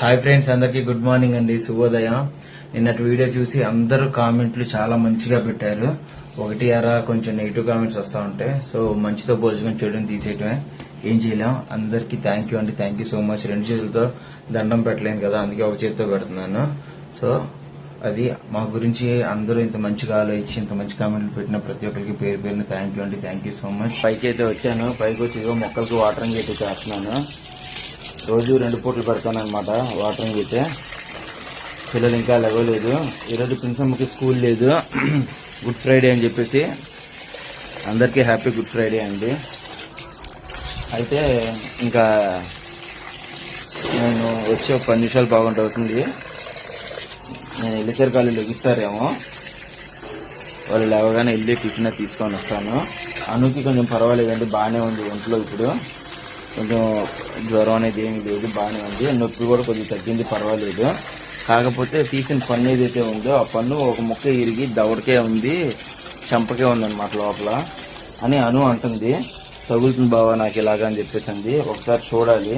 Hi friends అందరికీ good morning అండి. శుభోదయం. నిన్నటి వీడియో చూసి అందరూ కామెంట్లు చాలా మంచిగా పెట్టారు. ఒకటి అరా కొంచెం నెగిటివ్ కామెంట్స్ వస్తూ ఉంటాయి. సో మంచితో భోజనం చేయడం తీసేయటమే. ఏం చేయలేం. అందరికీ థ్యాంక్ యూ అండి. థ్యాంక్ యూ సో మచ్ రెండు చేతులతో దండం పెట్టలేను కదా. అందుకే ఒక చేతితో పెడుతున్నాను. సో అది మా గురించి అందరూ ఇంత మంచిగా ఆలోచించి ఇంత మంచి కామెంట్లు పెట్టిన ప్రతి ఒక్కరికి పేరు పేరున థ్యాంక్ యూ అండి. థ్యాంక్ యూ సో మచ్ పైకి అయితే వచ్చాను. పైకి వచ్చి మొక్కలకు వాటరింగ్ అయితే చేస్తున్నాను. రోజు రెండు పూటలు పెడతాను అనమాట వాటరింగ్ అయితే. పిల్లలు ఇంకా లేవలేదు. ఈరోజు ప్రిన్సమ్మకి స్కూల్ లేదు. గుడ్ ఫ్రైడే అని చెప్పేసి అందరికీ హ్యాపీ గుడ్ ఫ్రైడే అండి. అయితే ఇంకా నేను వచ్చి ఒక పది నిమిషాలు బాగుంటుంది అవుతుంది నేను వెళ్ళేసరికి వాళ్ళు లెగుస్తారేమో వాళ్ళు లేవగానే వెళ్ళి టిఫిన్ తీసుకొని వస్తాను. అనుకి కొంచెం పర్వాలేదండి బాగానే ఉంది ఒంట్లో ఇప్పుడు. కొంచెం జ్వరం అనేది ఏమీ లేదు బాగానే ఉంది. నొప్పి కూడా కొద్దిగా తగ్గింది పర్వాలేదు. కాకపోతే తీసిన పన్ను ఏదైతే ఉందో ఆ పన్ను ఒక ముక్క ఇరిగి దవడకే ఉంది చెంపకే ఉందన్నమాట లోపల అని అను అంటుంది. తగులుతుంది బావా నాకు ఇలాగా అని చెప్పేసింది ఒకసారి చూడాలి.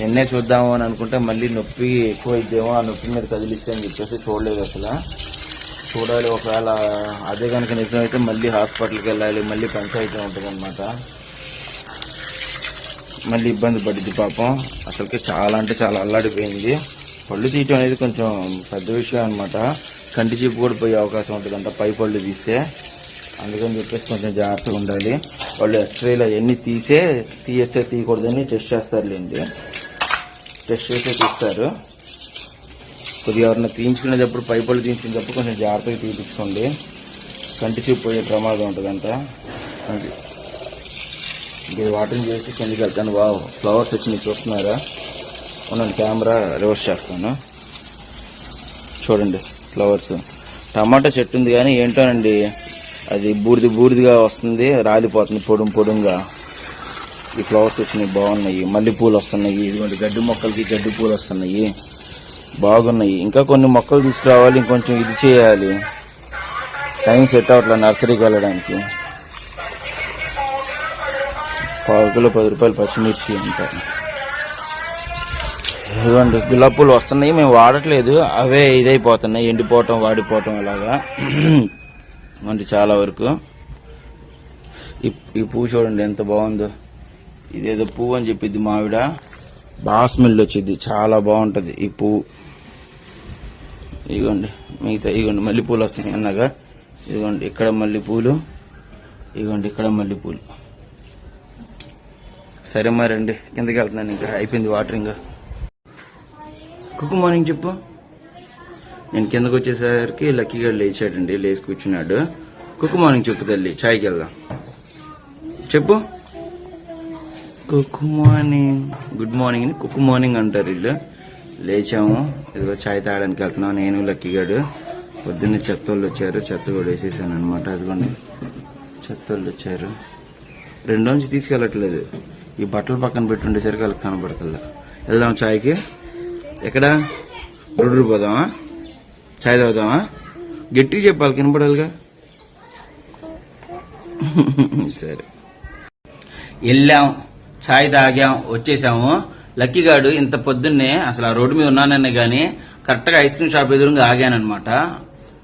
నిన్నే చూద్దాము అని అనుకుంటే మళ్ళీ నొప్పి ఎక్కువ అయిద్దేమో ఆ నొప్పి మీద కదిలిస్తే అని చెప్పేసి చూడలేదు అసలు. చూడాలి ఒకవేళ అదే కనుక నిజమైతే మళ్ళీ హాస్పిటల్కి వెళ్ళాలి మళ్ళీ పంచాయతీ ఉంటుంది అనమాట మళ్ళీ ఇబ్బంది పడింది పాపం. అసలుకి చాలా అంటే చాలా అల్లాడిపోయింది. పళ్ళు తీయటం అనేది కొంచెం పెద్ద విషయం అనమాట కంటి చూపు కూడా పోయే అవకాశం ఉంటుంది. అంట పై పళ్ళు తీస్తే. అందుకని చెప్పేసి కొంచెం జాగ్రత్తగా ఉండాలి. వాళ్ళు ఎక్స్రేలు అవన్నీ తీసే తీయచ్చే తీయకూడదని టెస్ట్ చేస్తారులేండి. టెస్ట్ చేసే తీస్తారు. కొద్దిగా ఎవరైనా తీయించుకునేటప్పుడు పై పళ్ళు తీయించుకునేటప్పుడు కొంచెం జాగ్రత్తగా తీయించుకోండి. కంటి చూపు పోయే ప్రమాదం ఉంటుందంట. అది. ఇది వాటరింగ్ చేసి కిందకి వెళ్తాను. వావ్ ఫ్లవర్స్ వచ్చినాయి చూస్తున్నారా? ఉన్నాను కెమెరా రివర్స్ చేస్తాను. చూడండి ఫ్లవర్స్. టమాటా చెట్టు ఉంది కానీ ఏంటోనండి అది బూడిది బూడిదిగా వస్తుంది రాలిపోతుంది పొడుం పొడుంగా. ఈ ఫ్లవర్స్ వచ్చినాయి బాగున్నాయి. మల్లెపూలు వస్తున్నాయి ఇదిగోండి గడ్డి మొక్కలకి గడ్డి పూలు వస్తున్నాయి. బాగున్నాయి. ఇంకా కొన్ని మొక్కలు తీసుకురావాలి ఇంకొంచెం ఇది చేయాలి. టైం సెట్ అవ్వట్లేదు నర్సరీకి వెళ్ళడానికి. పావు కిలో పది రూపాయలు పచ్చిమిర్చి అంటారు. ఇదిగోండి గులాబీ పూలు వస్తున్నాయి మేము వాడట్లేదు అవే ఇదైపోతున్నాయి ఎండిపోవటం వాడిపోవటం అలాగా. అంటే చాలా వరకు. ఈ ఈ పువ్వు చూడండి ఎంత బాగుందో. ఇదేదో పువ్వు అని చెప్పిద్ది మావిడ. బాగా స్మెల్ వచ్చింది చాలా బాగుంటుంది ఈ పువ్వు. ఇదిగోండి మిగతా ఇదిగోండి మల్లెపూలు వస్తున్నాయి అన్నగా. ఇదిగోండి ఇక్కడ మల్లెపూలు ఇదిగోండి ఇక్కడ మల్లెపూలు. సరే మరండి కిందకి వెళ్తున్నాను ఇంకా. అయిపోయింది వాటర్ ఇంకా. కుక్ మార్నింగ్ చెప్పు. నేను కిందకు వచ్చేసరికి లక్కీగా లేచాడండి. లేచి కూర్చున్నాడు. కుక్ మార్నింగ్ చెప్పు తల్లి. చాయ్కి వెళ్దాం. చెప్పు. Cook morning. గుడ్ మార్నింగ్ అని కుక్ మార్నింగ్ అంటారు వీళ్ళు. లేచాము. ఇదిగో చాయ్ తాగడానికి వెళ్తున్నాం. నేను లక్కీగాడు పొద్దున్నే చెత్తోళ్ళు వచ్చారు. చెత్త కూడా వేసేసాను అనమాట అదిగోండి. చెత్తోళ్ళు వచ్చారు. రెండు నుంచి తీసుకెళ్ళట్లేదు. ఈ బట్టలు పక్కన పెట్టి ఉండేసరికి వాళ్ళకి కనబడుతుంది వెళ్దాం చాయ్కి. ఎక్కడ? రొడ్డు పోదామా? చాయ్ తాగుదామా? గట్టిగా చెప్పాలి కనపడాలిగా సరే. వెళ్ళాం చాయ్ తాగాం వచ్చేసాము. లక్కీగాడు ఇంత పొద్దున్నే అసలు ఆ రోడ్డు మీద ఉన్నానని కానీ కరెక్ట్గా ఐస్ క్రీమ్ షాప్ ఎదురుగా ఆగానమాట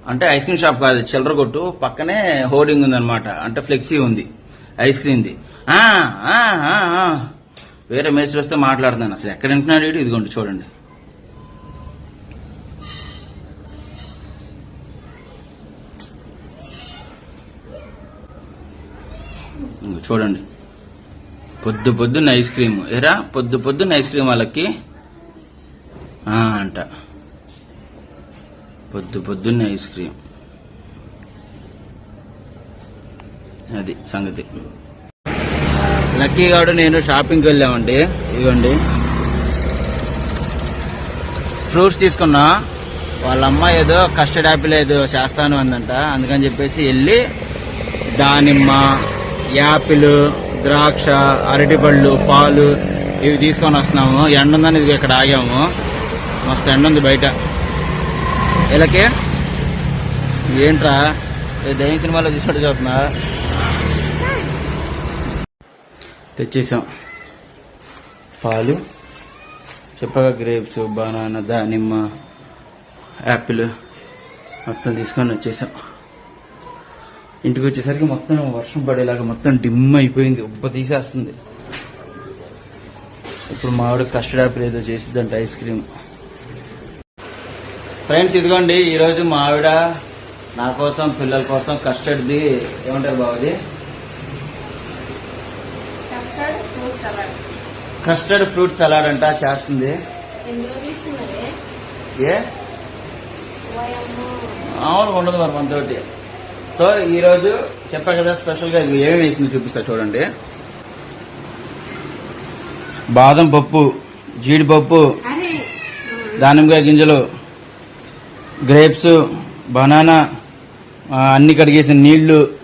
అంటే ఐస్ క్రీమ్ షాప్ కాదు చిల్లర కొట్టు పక్కనే హోర్డింగ్ ఉందనమాట అంటే ఫ్లెక్సీ ఉంది ఐస్ క్రీమ్ది. వేరే మెసేజ్ వస్తే మాట్లాడుతున్నాను అసలు ఎక్కడ వింటున్నాడు వీడు? ఇదిగోండి చూడండి. చూడండి. పొద్దు పొద్దున్న ఐస్ క్రీమ్. ఎరా పొద్దు పొద్దున్న ఐస్ క్రీమ్ వాళ్ళకి? అంట. పొద్దు పొద్దున్న ఐస్ క్రీమ్. అది సంగతి. లక్కీ గాడు నేను షాపింగ్కి వెళ్ళామండి. ఇదిగోండి. ఫ్రూట్స్ తీసుకున్నా. వాళ్ళ అమ్మ ఏదో కస్టర్డ్ యాపిల్ ఏదో చేస్తాను అందంట. అందుకని చెప్పేసి వెళ్ళి దానిమ్మ యాపిల్ ద్రాక్ష అరటిపళ్ళు పాలు ఇవి తీసుకొని వస్తున్నాము. ఎండ ఉందని ఇది ఇక్కడ ఆగాము. మస్తు ఎండ ఉంది బయట. వీళ్ళకి ఏంట్రా? ఏ దయ్యం సినిమాలో చూసినట్టు చూస్తున్నా తెచ్చేసాం. పాలు చెప్పగా గ్రేప్స్ బనానా దానిమ్మ యాపిల్ మొత్తం తీసుకొని వచ్చేసాం. ఇంటికి వచ్చేసరికి మొత్తం వర్షం పడేలాగా మొత్తం డిమ్ అయిపోయింది. ఉబ్బ తీసేస్తుంది. ఇప్పుడు మావిడ కస్టర్డ్ యాపిల్ ఏదో చేసిద్దంట ఐస్ క్రీమ్. ఫ్రెండ్స్ ఇదిగోండి ఈరోజు మా ఆవిడ నా కోసం పిల్లల కోసం కస్టర్డ్ది ఏమంటారు బాబుది? Custard fruit salad. Custard fruit salad అంట చేస్తుంది. ఏ? మామూలుగా ఉండదు మరి మనతోటి. సో ఈరోజు చెప్పా కదా స్పెషల్గా ఏమేమి వేసింది చూపిస్తా చూడండి. బాదం పప్పు జీడిపప్పు దానిమ్మకాయ గింజలు గ్రేప్స్ బనానా అన్ని కడిగేసిన నీళ్ళు.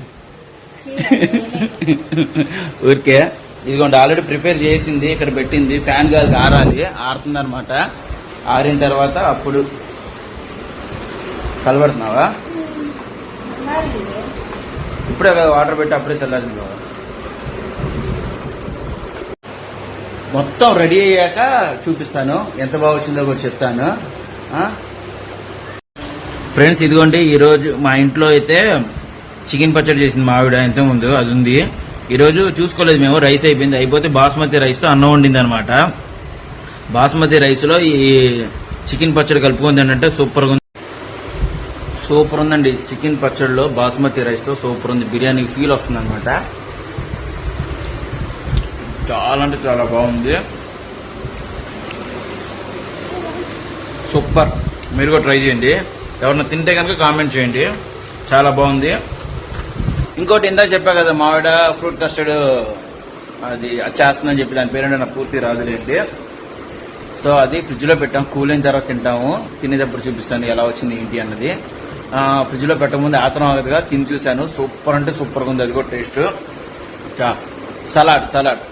ఊరికే. ఇదిగోండి ఆల్రెడీ ప్రిపేర్ చేసింది ఇక్కడ పెట్టింది ఫ్యాన్ గాలికి ఆరాలి ఆరుతుంది అనమాట ఆరిన తర్వాత అప్పుడు కలబడుతున్నావా? ఇప్పుడే కదా వాటర్ పెట్టి అప్పుడే చల్లారింది బాబా. మొత్తం రెడీ అయ్యాక చూపిస్తాను ఎంత బాగా వచ్చిందో కూడా చెప్తాను. ఫ్రెండ్స్ ఇదిగోండి ఈరోజు మా ఇంట్లో అయితే చికెన్ పచ్చడి చేసింది మావిడ ఆవిడ ముందు అది ఉంది. ఈరోజు చూసుకోలేదు మేము రైస్ అయిపోయింది. అయిపోతే బాస్మతి రైస్తో అన్నం వండింది అనమాట బాస్మతి రైస్లో ఈ చికెన్ పచ్చడి కలుపుకుంది ఏంటంటే సూపర్గా ఉంది. సూపర్ ఉందండి చికెన్ పచ్చడిలో బాస్మతి రైస్తో సూపర్ ఉంది బిర్యానీ ఫీల్ వస్తుంది అనమాట చాలా అంటే చాలా బాగుంది. సూపర్. మీరు కూడా ట్రై చేయండి. ఎవరన్నా తింటే కనుక కామెంట్ చేయండి. చాలా బాగుంది. ఇంకోటి ఇందా చెప్పా కదా మావిడ ఫ్రూట్ కస్టర్డ్ అది చేస్తుందని చెప్పి దాని పేరు నాకు పూర్తి రాదులేండి. సో అది ఫ్రిడ్జ్లో పెట్టాం కూల్ అయిన తర్వాత తింటాము. తినేటప్పుడు చూపిస్తాను ఎలా వచ్చింది ఏంటి అన్నది. ఫ్రిడ్జ్లో పెట్టకముందు ఆతనం ఆగదుగా తిని చూశాను. సూపర్ అంటే సూపర్గా ఉంది అది కూడా taste. Salad salad.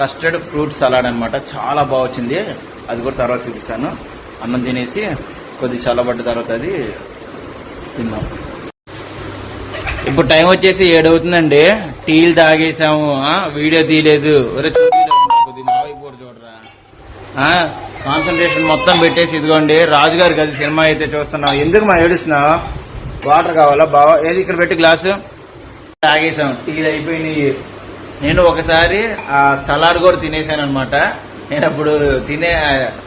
Custard fruit salad అనమాట చాలా బాగా వచ్చింది. అది కూడా తర్వాత చూపిస్తాను. అన్నం తినేసి కొద్ది చల్లబడ్డ తర్వాత అది తిన్నాం. ఇప్పుడు టైం వచ్చేసి ఏడవుతుందండి. టీలు తాగేసాము. వీడియో తీయలేదు. ఒరే చూడరా. కాన్సన్ట్రేషన్ మొత్తం పెట్టేసి ఇదిగోండి. రాజుగారు గది సినిమా అయితే చూస్తున్నాం ఎందుకు మా ఏడుస్తున్నావు? వాటర్ కావాలా బావా? ఏది ఇక్కడ పెట్టి గ్లాసు? తాగేసాం టీలు అయిపోయినాయి. నేను ఒకసారి ఆ సలాడ్ కూడా తినేసాను అనమాట నేను అప్పుడు తినే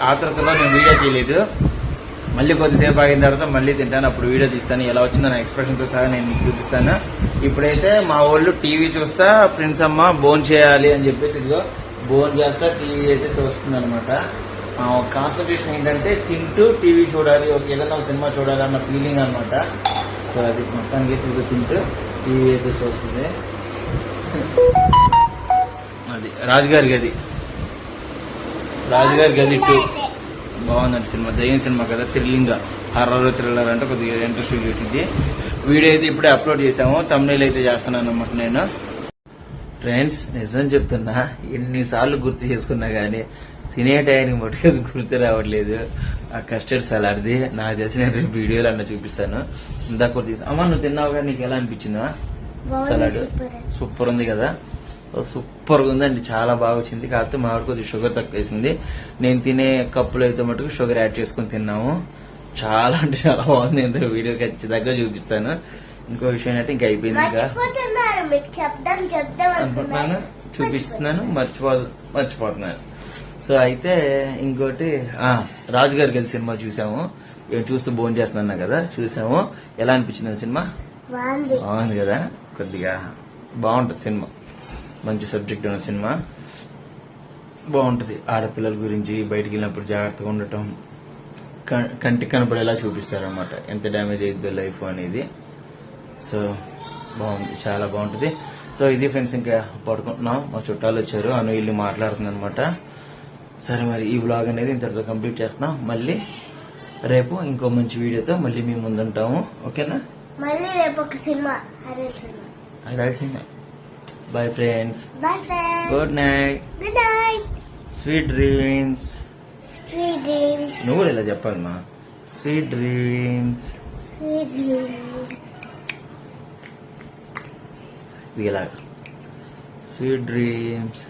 ఆతృతలో నేను వీడియో తీయలేదు. మళ్ళీ కొద్దిసేపు ఆగిన తర్వాత మళ్ళీ తింటాను. అప్పుడు వీడియో తీస్తాను. ఎలా వచ్చిందో నా ఎక్స్ప్రెషన్తో సహా నేను మీకు చూపిస్తాను. ఇప్పుడైతే మా వాళ్ళు టీవీ చూస్తా ప్రిన్స్ అమ్మ బోన్ చేయాలి అని చెప్పేసి ఇదిగో బోన్ చేస్తా టీవీ అయితే చూస్తుంది అనమాట కాన్సన్ట్రేషన్ ఏంటంటే తింటూ టీవీ చూడాలి ఒక ఏదైనా ఒక సినిమా చూడాలి అన్న ఫీలింగ్ అనమాట సో అది మొత్తానికి అయితే ఇదిగో తింటూ టీవీ అయితే చూస్తుంది. అది రాజుగారి గది. రాజుగారి గది టూ బాగుందండి సినిమా. దయ్యం సినిమా కదా థ్రిల్లింగ్ హర్రర్ థ్రిల్లర్ అంటే కొద్దిగా ఇంట్రెస్ట్ చూసింది వీడియో అయితే ఇప్పుడే అప్లోడ్ చేసాము తమిళ అయితే చేస్తున్నాను అనమాట నేను. ఫ్రెండ్స్ నిజం చెప్తున్నా ఎన్నిసార్లు గుర్తు చేసుకున్నా కానీ తినే టైంకి మటుకు అది గుర్తు రావట్లేదు. ఆ కస్టర్డ్ సలాడ్ది నాకు తెలిసి నేను రేపు వీడియోలో అన్న చూపిస్తాను. ఇందాక కూడా తీసా. అమ్మ నువ్వు తిన్నావుగా నీకు ఎలా అనిపించిందా సలాడ్. సూపర్ ఉంది కదా. సూపర్గా ఉందండి. చాలా బాగా వచ్చింది. కాకపోతే మా కొద్దిగా షుగర్ తక్కువ వేసింది నేను తినే కప్పులు అయితే మటుకు షుగర్ యాడ్ చేసుకుని తిన్నాము. చాలా అంటే చాలా బాగుంది. నేను వీడియో ఖచ్చితంగా చూపిస్తాను. ఇంకో విషయం అంటే ఇంకా అయిపోయింది ఇంకా. అనుకుంటున్నాను. చూపిస్తున్నాను. మర్చిపో మర్చిపోతున్నాను సో అయితే ఇంకోటి ఆ రాజుగారి గది సినిమా చూసాము. చూస్తూ భోజనం చేస్తున్నా కదా. చూసాము. ఎలా అనిపించింది సినిమా? బాగుంది కదా. కొద్దిగా బాగుంటుంది సినిమా. మంచి సబ్జెక్ట్ ఉన్న సినిమా. బాగుంటుంది. ఆడపిల్లల గురించి బయటికి వెళ్ళినప్పుడు జాగ్రత్తగా ఉండటం కంటికి కనపడేలా చూపిస్తారనమాట ఎంత డ్యామేజ్ అయిద్దో లైఫ్ అనేది. సో బాగుంది. చాలా బాగుంటుంది. సో ఇది ఫ్రెండ్స్ ఇంకా పడుకుంటున్నాం. మా చుట్టాలు వచ్చారు. అను వెళ్ళి మాట్లాడుతుంది అనమాట సరే మరి ఈ వ్లాగ్ అనేది ఇంతటితో కంప్లీట్ చేస్తున్నాం. మళ్ళీ రేపు ఇంకో మంచి వీడియోతో మళ్ళీ మేము ముందుంటాము. ఓకేనా? మళ్ళీ రేపు ఒక cinema horror cinema. Bye friends friends good night good night sweet dreams sweet dreams నువ్వు కూడా ఇలా చెప్పాలమ్మా. స్వీట్ డ్రీమ్స్ స్వీట్ డ్రీమ్స్ ఇది ఇలా స్వీట్ డ్రీమ్స్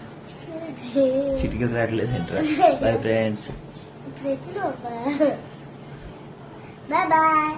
చిటికలు రావట్లేదు బాయ్ ఫ్రెండ్స్ ఫ్రిడ్జ్లో బాయ్ బాయ్